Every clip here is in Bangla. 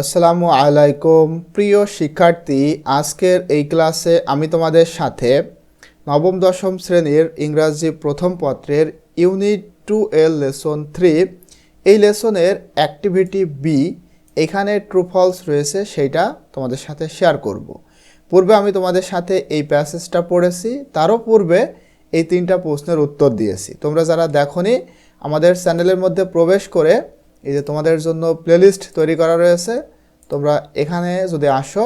আসসালামু আলাইকুম প্রিয় শিক্ষার্থী, আজকের এই ক্লাসে আমি তোমাদের সাথে নবম, দশম শ্রেণির ইংরাজি প্রথম পত্রের ইউনিট টু এর লেসন থ্রি, এই লেসনের অ্যাক্টিভিটি বি, এখানে ট্রু ফলস রয়েছে সেইটা তোমাদের সাথে শেয়ার করব। পূর্বে আমি তোমাদের সাথে এই প্যাসেজটা পড়েছি, তারও পূর্বে এই তিনটা প্রশ্নের উত্তর দিয়েছি তোমরা যারা দেখোনি, আমাদের চ্যানেলের মধ্যে প্রবেশ করে এই যে তোমাদের জন্য প্লেলিস্ট তৈরি করা রয়েছে, তোমরা এখানে যদি আসো,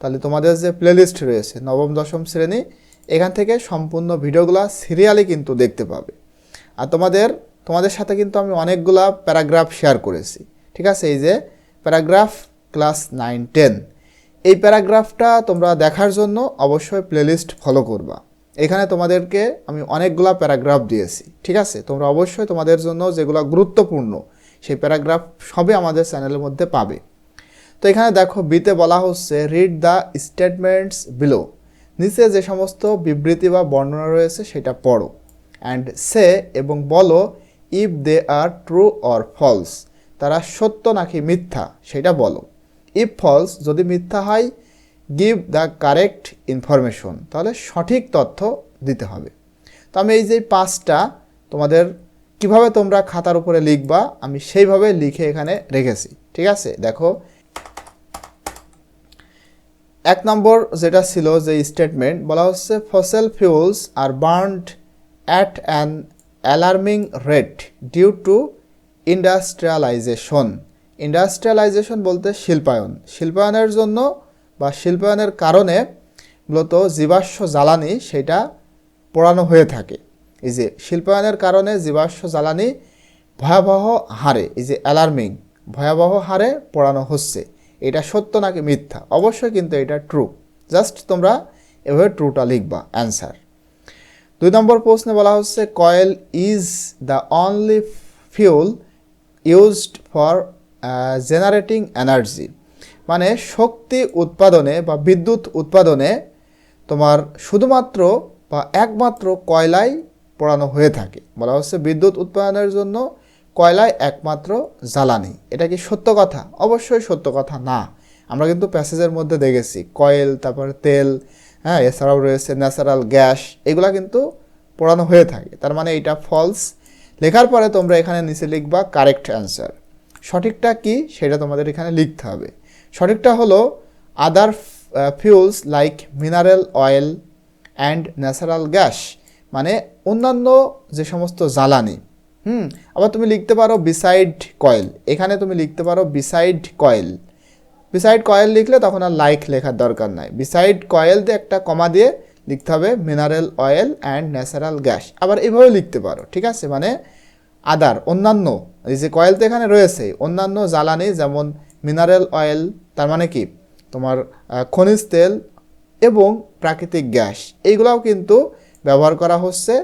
তাহলে তোমাদের যে প্লেলিস্ট রয়েছে, নবম, দশম শ্রেণি, এখান থেকে সম্পূর্ণ ভিডিওগুলো সিরিয়ালি কিন্তু দেখতে পাবে। আর তোমাদের তোমাদের সাথে কিন্তু আমি অনেকগুলা প্যারাগ্রাফ শেয়ার করেছি, ঠিক আছে? এই যে প্যারাগ্রাফ ক্লাস নাইন টেন এই প্যারাগ্রাফটা তোমরা দেখার জন্য অবশ্যই প্লেলিস্ট ফলো করবা। এখানে তোমাদেরকে আমি অনেকগুলা প্যারাগ্রাফ দিয়েছি, ঠিক আছে? তোমরা অবশ্যই তোমাদের জন্য যেগুলো গুরুত্বপূর্ণ সেই প্যারাগ্রাফ সবই আমাদের চ্যানেলের মধ্যে পাবে। তো এখানে দেখো বিতে বলা হচ্ছে রিড দ্য স্টেটমেন্টস বিলো নিচে যে সমস্ত বিবৃতি বা বর্ণনা রয়েছে সেটা পড়ো। অ্যান্ড সে এবং বলো if they are true or false তারা সত্য নাকি মিথ্যা, সেটা বলো। ইফ ফলস যদি মিথ্যা হয় গিভ দ্য কারেক্ট ইনফরমেশন তাহলে সঠিক তথ্য দিতে হবে। তো আমি এই যে পাঁচটা তোমাদের কীভাবে তোমরা খাতার উপরে লিখবা, আমি সেইভাবে লিখে এখানে রেখেছি। ঠিক আছে? দেখো। এক নম্বর যেটা ছিল যে স্টেটমেন্ট বলা হচ্ছে fossil fuels are burned at an alarming rate due to industrialisation industrialisation বলতে শিল্পায়ন। শিল্পায়নের জন্য বা শিল্পায়নের কারণে মূলত জীবাশ্ম জ্বালানি সেটা পোড়ানো হয়ে থাকে। এই যে শিল্পায়নের কারণে জীবাশ্ম জ্বালানি ভয়াবহ হারে, এই যে অ্যালার্মিং ভয়াবহ হারে পোড়ানো হচ্ছে। এটা সত্য নাকি মিথ্যা? অবশ্যই কিন্তু এটা ট্রু জাস্ট তোমরা এভাবে ট্রুটা লিখবা অ্যান্সার দুই নম্বর প্রশ্নে বলা হচ্ছে coal is the only fuel used for generating energy মানে শক্তি উৎপাদনে বা বিদ্যুৎ উৎপাদনে তোমার শুধুমাত্র বা একমাত্র কয়লাই পোড়ানো হয়ে থাকে। বলা হচ্ছে বিদ্যুৎ উৎপাদনের জন্য কয়লায় একমাত্র জ্বালানি। এটা কি সত্য কথা? অবশ্যই সত্য কথা না। আমরা কিন্তু প্যাসেজের মধ্যে দেখেছি, কয়েল, তারপর তেল হ্যাঁ এছাড়াও রয়েছে ন্যাচারাল গ্যাস, এগুলা কিন্তু পোড়ানো হয়ে থাকে। তার মানে এটা ফলস লেখার পরে তোমরা এখানে নিচে লিখবা কারেক্ট অ্যান্সার সঠিকটা কি? সেটা তোমাদের এখানে লিখতে হবে। সঠিকটা হলো other fuels like mineral oil and natural gas মানে অন্যান্য যে সমস্ত জ্বালানি, হুম? আবার তুমি লিখতে পারো বিসাইড কয়েল এখানে তুমি লিখতে পারো বিসাইড কয়েল বিসাইড কয়েল লিখলে তখন আর লাইক লেখার দরকার নাই। বিসাইড কয়েল দিয়ে একটা কমা দিয়ে লিখতে হবে mineral oil and natural gas আবার এইভাবে লিখতে পারো, ঠিক আছে? মানে আদার অন্যান্য। এই যে কয়েল তো এখানে রয়েছে, অন্যান্য জ্বালানি যেমন মিনারেল অয়েল তার মানে কি? তোমার খনিজ তেল এবং প্রাকৃতিক গ্যাস। এইগুলাও কিন্তু ব্যবহার করা হচ্ছে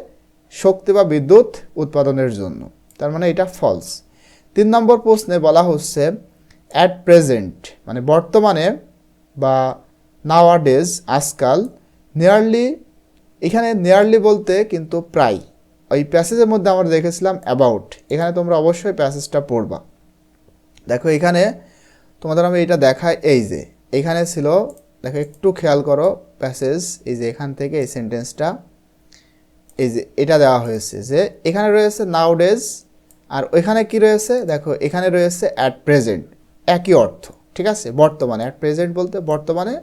শক্তি বা বিদ্যুৎ উৎপাদনের জন্য। তার মানে এটা ফলস তিন নম্বর প্রশ্নে বলা হচ্ছে অ্যাট প্রেজেন্ট মানে বর্তমানে বা নাওয়াডেজ আজকাল নিয়ারলি এখানে নিয়ারলি বলতে কিন্তু প্রায়। ওই প্যাসেজের মধ্যে আমরা দেখেছিলাম অ্যাবাউট এখানে তোমরা অবশ্যই প্যাসেজটা পড়বা। দেখো, এখানে তোমাদের আমি এটা দেখাই, এই যে, এখানে ছিল, দেখো, একটু খেয়াল করো প্যাসেজ এই যে, এখান থেকে এই সেন্টেন্সটা এই যে এটা দেওয়া হয়েছে যে এখানে রয়েছে নাউডেজ আর ওইখানে কি রয়েছে? দেখো, এখানে রয়েছে অ্যাট প্রেজেন্ট একই অর্থ, ঠিক আছে? বর্তমানে অ্যাট প্রেজেন্ট বলতে বর্তমানে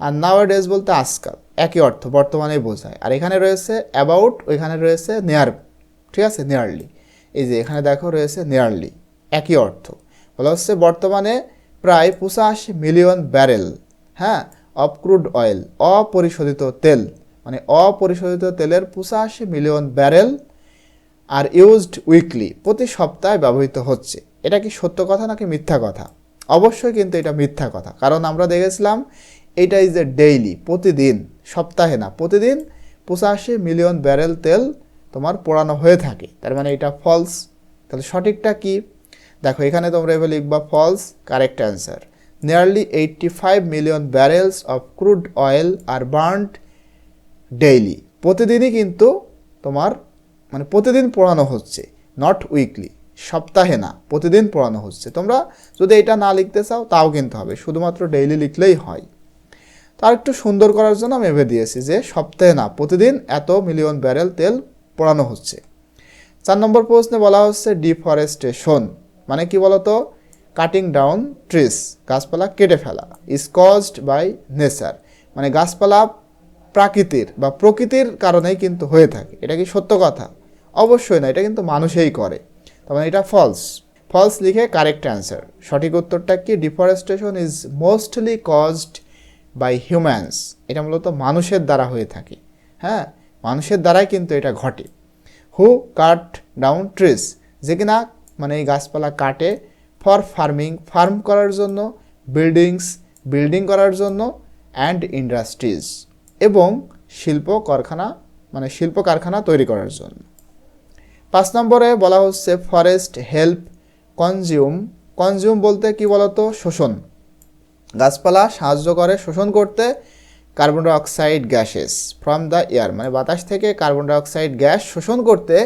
আর নাওডেজ বলতে আজকাল, একই অর্থ বর্তমানে বোঝায়। আর এখানে রয়েছে অ্যাবাউট ওইখানে রয়েছে নেয়ার ঠিক আছে? নেয়ারলি এই যে এখানে দেখো রয়েছে নেয়ারলি একই অর্থ। বলা হচ্ছে বর্তমানে প্রায় পঁচাশি মিলিয়ন ব্যারেল হ্যাঁ? অফ ক্রুড অয়েল অপরিশোধিত তেল। মানে অপরিশোধিত তেলের পঁচাশি million barrel are used weekly প্রতি সপ্তাহে ব্যবহৃত হচ্ছে। এটা কি সত্য কথা নাকি মিথ্যা কথা? অবশ্যই কিন্তু এটা মিথ্যা কথা। কারণ আমরা দেখেছিলাম এটা ইজ এ ডেইলি প্রতিদিন, সপ্তাহে না, প্রতিদিন পঁচাশি মিলিয়ন ব্যারেল তেল তোমার পোড়ানো হয়ে থাকে। তার মানে এটা ফলস তাহলে সঠিকটা কি? দেখো, এখানে তোমরা এবার লিখবা false correct answer nearly eighty five million barrels of crude oil are burned daily প্রতিদিনই কিন্তু তোমার মানে প্রতিদিন পড়ানো হচ্ছে নট উইকলি সপ্তাহে না, প্রতিদিন পড়ানো হচ্ছে। তোমরা যদি এটা না লিখতে চাও, তাও কিন্তু হবে। শুধুমাত্র ডেইলি লিখলেই হয়। তার একটু সুন্দর করার জন্য আমি ভেবে দিয়েছি যে, সপ্তাহে না, প্রতিদিন এত মিলিয়ন ব্যারেল তেল পড়ানো হচ্ছে। চার নম্বর প্রশ্নে বলা হচ্ছে ডিফরেস্টেশন মানে কি বলতো? কাটিং ডাউন ট্রিস গাছপালা কেটে ফেলা। ইজ কজড বাই নেচার মানে গাছপালা প্রাকৃতির বা প্রকৃতির কারণেই কিন্তু হয়ে থাকে। এটা কি সত্য কথা? অবশ্যই না, এটা কিন্তু মানুষেই করে। তার মানে এটা ফলস ফলস লিখে কারেক্ট অ্যান্সার সঠিক উত্তরটা কি? Deforestation is mostly caused by humans এটা মূলত মানুষের দ্বারা হয়ে থাকে। হ্যাঁ মানুষের দ্বারাই কিন্তু এটা ঘটে। হু কাট ডাউন ট্রিস যে কিনা মানে এই গাছপালা কাটে ফর ফার্মিং ফার্ম করার জন্য বিল্ডিংস বিল্ডিং করার জন্য অ্যান্ড ইন্ডাস্ট্রিজ এবং শিল্প কারখানা মানে শিল্প কারখানা তৈরি করার জন্য। পাঁচ নম্বরে বলা হচ্ছে ফরেস্ট হেল্প কনজিউম কনজিউম বলতে কি বলতো? শোষণ। গাছপালা সাহায্য করে শোষণ করতে carbon dioxide gases from the air মানে বাতাস থেকে কার্বন ডাইঅক্সাইড গ্যাস শোষণ করতে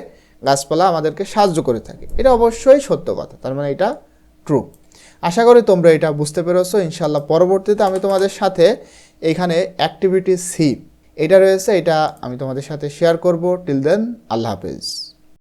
গাছপালা আমাদেরকে সাহায্য করে থাকে। এটা অবশ্যই সত্য কথা, তার মানে এটা ট্রু আশা করি তোমরা এটা বুঝতে পেরেছ। ইনশাল্লাহ পরবর্তীতে আমি তোমাদের সাথে এখানে অ্যাক্টিভিটি সি এটা রয়েছে, এটা আমি তোমাদের সাথে শেয়ার করব। টিল দেন আল্লাহ হাফেজ।